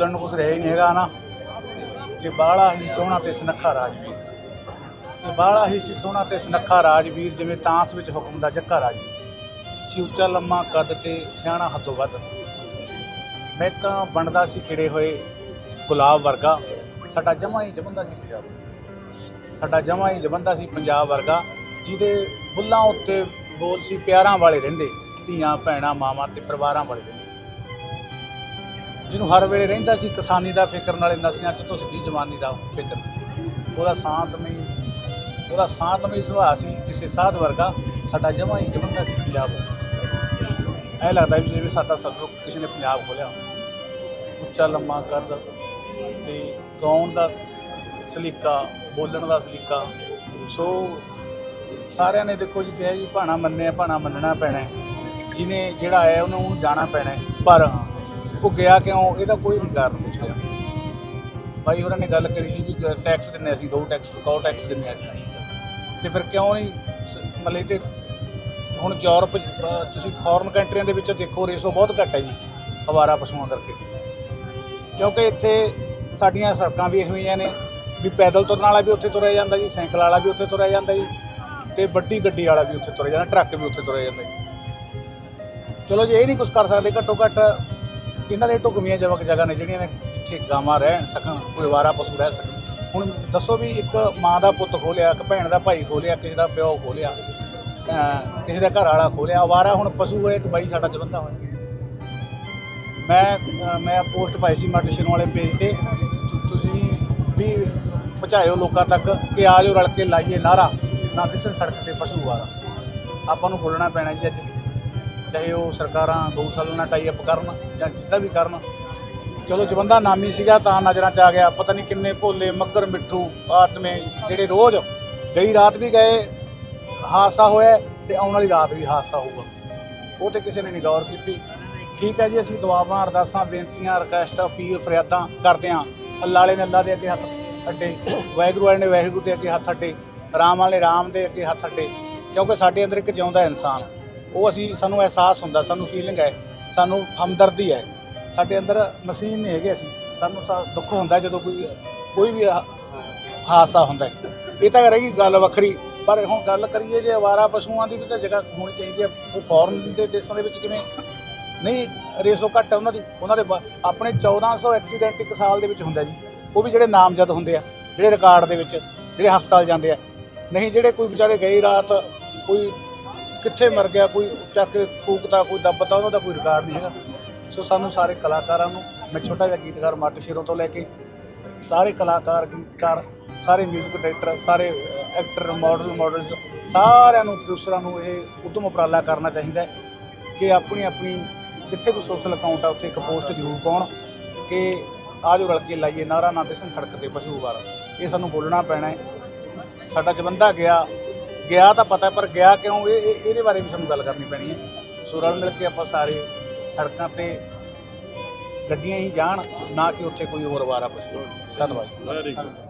ਬੋਲਣ ਨੂੰ ਕੁਛ ਰਿਹਾ ਹੀ ਨਹੀਂ ਹੈਗਾ ਨਾ ਕਿ ਬਾਹਲਾ ਹੀ ਸੋਹਣਾ ਤੇ ਸੁਨੱਖਾ ਰਾਜਵੀਰ। ਕਿ ਬਾਹਲਾ ਹੀ ਸੀ ਸੋਹਣਾ ਤੇ ਸੁਨੱਖਾ ਰਾਜਵੀਰ, ਜਿਵੇਂ ਤਾਂਸ ਵਿੱਚ ਹੁਕਮ ਦਾ ਜੱਕਾ ਰਾਜਵੀਰ। ਸੀ ਉੱਚਾ, ਲੰਮਾ ਕੱਦ ਤੇ ਸਿਆਣਾ ਹੱਦੋਂ ਵੱਧ। ਮੈਂ ਤਾਂ ਬਣਦਾ ਸੀ ਖਿੜੇ ਹੋਏ ਗੁਲਾਬ ਵਰਗਾ। ਸਾਡਾ ਜਮਾ ਹੀ ਜਮੰਦਾ ਸੀ ਪੰਜਾਬ। ਸਾਡਾ ਜਮਾ ਹੀ ਜਬੰਦਾ ਸੀ ਪੰਜਾਬ ਵਰਗਾ, ਜਿਹਦੇ ਬੁੱਲਾਂ ਉੱਤੇ ਬੋਲ ਸੀ ਪਿਆਰਾਂ ਵਾਲੇ ਰਹਿੰਦੇ, ਧੀਆਂ, ਭੈਣਾਂ, ਮਾਵਾਂ ਤੇ ਪਰਿਵਾਰਾਂ ਵਾਲੇ ਰਹਿੰਦੇ। ਜਿਹਨੂੰ ਹਰ ਵੇਲੇ ਰਹਿੰਦਾ ਸੀ, ਕਿਸਾਨੀ ਦਾ ਫਿਕਰ ਨਾਲੇ ਨਸਿਆਂ 'ਚ ਧੁੱਸਦੀ ਜਵਾਨੀ ਦਾ ਫਿਕਰ। ਉਹਦਾ ਸ਼ਾਂਤਮਈ ਉਹਦਾ ਸ਼ਾਂਤਮਈ ਸੁਭਾਅ ਸੀ, ਕਿਸੇ ਸਾਧ ਵਰਗਾ ਸਾਡਾ ਜਮਾ ਹੀ ਜਮੰਦਾ ਸੀ ਪੰਜਾਬ। ਐ ਲੱਗਦਾ ਵੀ ਜਿਵੇਂ ਸਾਡਾ ਸਭ ਕਿਸੇ ਨੇ ਪੰਜਾਬ ਖੋਲਿਆ ਉੱਚਾ ਲੰਮਾ ਕੱਦ ਤੇ ਗਾਉਣ ਦਾ ਸਲੀਕਾ, ਬੋਲਣ ਦਾ ਸਲੀਕਾ। ਸੋ ਸਾਰਿਆਂ ਨੇ ਦੇਖੋ ਜੀ ਕਿਹਾ ਜੀ, ਭਾਣਾ ਮੰਨਿਆ, ਭਾਣਾ ਮੰਨਣਾ ਪੈਣਾ। ਹੈ। ਜਿਹਨੇ ਜਿਹੜਾ ਆਇਆ ਉਹਨੂੰ ਜਾਣਾ ਪੈਣਾ। ਪਰ ਉਹ ਗਿਆ ਕਿਉਂ? ਇਹਦਾ ਕੋਈ ਨਹੀਂ ਕਾਰਨ ਪੁੱਛਿਆ ਭਾਈ ਉਹਨਾਂ ਨੇ ਗੱਲ ਕਰੀ ਸੀ ਵੀ ਟੈਕਸ ਦਿੰਨੇ ਅਸੀਂ ਦੋ ਟੈਕਸ ਗਊ ਟੈਕਸ ਦਿੰਨੇ ਅਸੀਂ। ਤੇ ਫਿਰ ਕਿਉਂ ਨਹੀਂ ਸ- ਮਤਲਬ ਤੇ ਹੁਣ ਯੂਰਪ ਤੁਸੀਂ ਫੋਰਨ ਕੰਟਰੀਆਂ ਦੇ ਵਿੱਚ ਦੇਖੋ, ਰੇਸ਼ੋ ਬਹੁਤ ਘੱਟ ਹੈ ਜੀ, ਅਵਾਰਾ ਪਸ਼ੂਆਂ ਕਰਕੇ। ਕਿਉਂਕਿ ਇੱਥੇ ਸਾਡੀਆਂ ਸੜਕਾਂ ਵੀ ਇਹੋ ਜਿਹੀਆਂ ਨੇ, ਵੀ ਪੈਦਲ ਤੁਰਨ ਵਾਲਾ ਵੀ ਉੱਥੇ ਤੁਰਿਆ ਜਾਂਦਾ ਜੀ, ਸਾਈਕਲ ਵਾਲਾ ਵੀ ਉੱਥੇ ਤੁਰਿਆ ਜਾਂਦਾ ਜੀ, ਤੇ ਵੱਡੀ ਗੱਡੀ ਵਾਲਾ ਵੀ ਉੱਥੇ ਤੁਰਿਆ ਜਾਂਦਾ, ਟਰੱਕ ਵੀ ਉੱਥੇ ਤੁਰਿਆ ਜਾਂਦਾ ਜੀ। ਚਲੋ ਜੇ, ਇਹ ਨਹੀਂ ਕੁਝ ਕਰ ਸਕਦੇ, ਘੱਟੋ ਘੱਟ ਇਹਨਾਂ ਦੇ ਢੁਕਵੀਆਂ ਜਵਕ ਜਗ੍ਹਾ ਨੇ ਜਿਹੜੀਆਂ ਨੇ ਜਿੱਥੇ ਗਾਵਾਂ ਰਹਿ ਸਕਣ, ਕੋਈ ਅਵਾਰਾ ਪਸ਼ੂ ਰਹਿ ਸਕਣ। ਹੁਣ ਦੱਸੋ ਵੀ ਇੱਕ ਮਾਂ ਦਾ ਪੁੱਤ ਖੋਲਿਆ, ਇੱਕ ਭੈਣ ਦਾ ਭਾਈ ਖੋਲਿਆ, ਕਿਸੇ ਦਾ ਪਿਓ ਖੋਲਿਆ ਕਿਸੇ ਦਾ ਘਰ ਵਾਲਾ ਖੋਲਿਆ, ਅਵਾਰਾ ਹੁਣ ਪਸ਼ੂ ਹੋਇਆ ਇੱਕ ਬਾਈ ਸਾਡਾ ਜਵੰਦਾ ਹੋਇਆ ਮੈਂ ਮੈਂ ਪੋਸਟ ਪਾਈ ਸੀ ਮੱਟ ਵਾਲੇ ਪੇਜ ਤੇ। ਤੁਸੀਂ ਵੀ ਪਹੁੰਚਾਇਓ ਲੋਕਾਂ ਤੱਕ ਕਿ ਆ ਜਾਓ ਰਲ ਕੇ ਲਾਈਏ ਨਾਰਾ ਨਾ ਕਿਸੇ ਸੜਕ ਤੇ ਪਸ਼ੂ ਵਾਰਾ ਆਪਾਂ ਨੂੰ ਬੋਲਣਾ ਪੈਣਾ ਜੀ ਅੱਜ। ਚਾਹੇ ਉਹ ਸਰਕਾਰਾਂ ਗਊਸ਼ਾਲਾ ਨਾਲ ਟਾਈ ਅਪ ਕਰਨ ਜਾਂ ਜਿੱਦਾਂ ਵੀ ਕਰਨ। ਚਲੋ ਜਵੰਦਾ ਨਾਮੀ ਸੀਗਾ ਤਾਂ ਨਜ਼ਰਾਂ 'ਚ ਆ ਗਿਆ। ਪਤਾ ਨਹੀਂ ਕਿੰਨੇ ਭੋਲੇ ਮੱਗਰ ਮਿੱਠੂ, ਆਤਮੇ ਜਿਹੜੇ ਰੋਜ਼ ਗਈ ਰਾਤ ਵੀ ਗਏ, ਹਾਦਸਾ ਹੋਇਆ ਤੇ ਆਉਣ ਵਾਲੀ ਰਾਤ ਵੀ ਹਾਦਸਾ ਹੋਊਗਾ। ਉਹ ਤੇ ਕਿਸੇ ਨੇ ਨਹੀਂ ਗੌਰ ਕੀਤੀ। ਠੀਕ ਹੈ ਜੀ, ਅਸੀਂ ਦੁਆਵਾਂ, ਅਰਦਾਸਾਂ, ਬੇਨਤੀਆਂ ਰਿਕਵੈਸਟ ਅਪੀਲ, ਫਰਿਆਦਾਂ ਕਰਦੇ ਹਾਂ। ਅੱਲਾ ਵਾਲੇ ਨੇ ਅੱਲਾ ਦੇ ਅੱਗੇ ਹੱਥ ਅੱਡੇ। ਵਾਹਿਗੁਰੂ ਵਾਲੇ ਨੇ ਵਾਹਿਗੁਰੂ ਦੇ ਅੱਗੇ ਹੱਥ ਅੱਡੇ। ਰਾਮ ਵਾਲੇ ਰਾਮ ਦੇ ਅੱਗੇ ਹੱਥ ਅੱਡੇ। ਕਿਉਂਕਿ ਸਾਡੇ ਅੰਦਰ ਇੱਕ ਜਿਉਂਦਾ ਇਨਸਾਨ। ਉਹ ਅਸੀਂ, ਸਾਨੂੰ ਅਹਿਸਾਸ ਹੁੰਦਾ, ਸਾਨੂੰ ਫੀਲਿੰਗ ਹੈ, ਸਾਨੂੰ ਹਮਦਰਦੀ ਹੈ। ਸਾਡੇ ਅੰਦਰ ਮਸੀਨ ਨਹੀਂ ਹੈਗੇ ਅਸੀਂ। ਸਾਨੂੰ ਸਾ- ਦੁੱਖ ਹੁੰਦਾ ਜਦੋਂ ਕੋਈ ਕੋਈ ਵੀ ਹਾ- ਹਾਦਸਾ ਹੁੰਦਾ ਹੈ। ਇਹ ਤਾਂ ਰਹੇਗੀ ਗੱਲ ਵੱਖਰੀ। ਪਰ ਹੁਣ ਗੱਲ ਕਰੀਏ ਜੇ ਅਵਾਰਾ ਪਸ਼ੂਆਂ ਦੀ ਵੀ ਤਾਂ ਜਗ੍ਹਾ ਹੋਣੀ ਚਾਹੀਦੀ ਹੈ। ਉਹ ਫੋਰਨ ਦੇ ਦੇਸ਼ਾਂ ਦੇ ਵਿੱਚ ਕਿਵੇਂ? ਨਹੀਂ, ਰੇਸੋ ਘੱਟ ਹੈ ਉਹਨਾਂ ਦੀ। ਉਹਨਾਂ ਦੇ ਬ- ਆਪਣੇ 1400 ਐਕਸੀਡੈਂਟ ਇੱਕ ਸਾਲ ਦੇ ਵਿੱਚ ਹੁੰਦਾ ਜੀ। ਉਹ ਵੀ ਜਿਹੜੇ ਨਾਮਜ਼ਦ ਹੁੰਦੇ ਆ, ਜਿਹੜੇ ਰਿਕਾਰਡ ਦੇ ਵਿੱਚ, ਜਿਹੜੇ ਹਸਪਤਾਲ ਜਾਂਦੇ ਆ। ਨਹੀਂ, ਜਿਹੜੇ ਕੋਈ ਵਿਚਾਰੇ ਗਈ ਰਾਤ ਕੋਈ ਕਿੱਥੇ ਮਰ ਗਿਆ, ਕੋਈ ਚੱਕ ਕੇ ਫੂਕਤਾ ਕੋਈ ਦੱਬਤਾ ਉਹਨਾਂ ਦਾ ਕੋਈ ਰਿਕਾਰਡ ਨਹੀਂ ਹੈਗਾ। ਸੋ ਸਾਨੂੰ ਸਾਰੇ ਕਲਾਕਾਰਾਂ ਨੂੰ, ਮੈਂ ਛੋਟਾ ਜਿਹਾ ਗੀਤਕਾਰ ਮੱਟ ਸ਼ੇਰੋਂ ਤੋਂ ਲੈ ਕੇ ਸਾਰੇ ਕਲਾਕਾਰ, ਗੀਤਕਾਰ, ਸਾਰੇ ਮਿਊਜ਼ਿਕ ਡਾਇਰੈਕਟਰ ਸਾਰੇ ਐਕਟਰ ਮਾਡਲ ਮਾਡਲਸ ਸਾਰਿਆਂ ਨੂੰ ਪ੍ਰੋਡਿਊਸਰਾਂ ਨੂੰ ਇਹ ਉਦਮ ਉਪਰਾਲਾ ਕਰਨਾ ਚਾਹੀਦਾ ਕਿ ਆਪਣੀ ਆਪਣੀ, ਜਿੱਥੇ ਕੋਈ ਸੋਸ਼ਲ ਅਕਾਊਂਟ ਆ, ਉੱਥੇ ਇੱਕ ਪੋਸਟ ਜ਼ਰੂਰ ਪਾਉਣ ਕਿ ਆਜੋ ਰਲ ਕੇ ਲਾਈਏ, ਨਾਰਾ ਨਾ ਦਿਸਣ ਸੜਕ ਤੇ ਪਸ਼ੂ ਵਾਰ ਇਹ ਸਾਨੂੰ ਬੋਲਣਾ ਪੈਣਾ ਹੈ। ਸਾਡਾ ਜਵੰਦਾ ਗਿਆ ਗਿਆ ਤਾਂ ਪਤਾ ਪਰ ਗਿਆ ਕਿਉਂ? ਇਹ ਇਹ- ਇਹਦੇ ਬਾਰੇ ਵੀ ਸਾਨੂੰ ਗੱਲ ਕਰਨੀ ਪੈਣੀ ਹੈ। ਸੋ ਰਲ ਮਿਲ ਕੇ ਆਪਾਂ ਸਾਰੇ ਸੜਕਾਂ ਤੇ ਗੱਡੀਆਂ ਹੀ ਜਾਣ, ਨਾ ਕਿ ਉੱਥੇ ਕੋਈ ਹੋਰ ਵਾਰਾ ਪਸ਼ੂ ਧੰਨਵਾਦ ਵੈਰੀ ਗੁੱਡ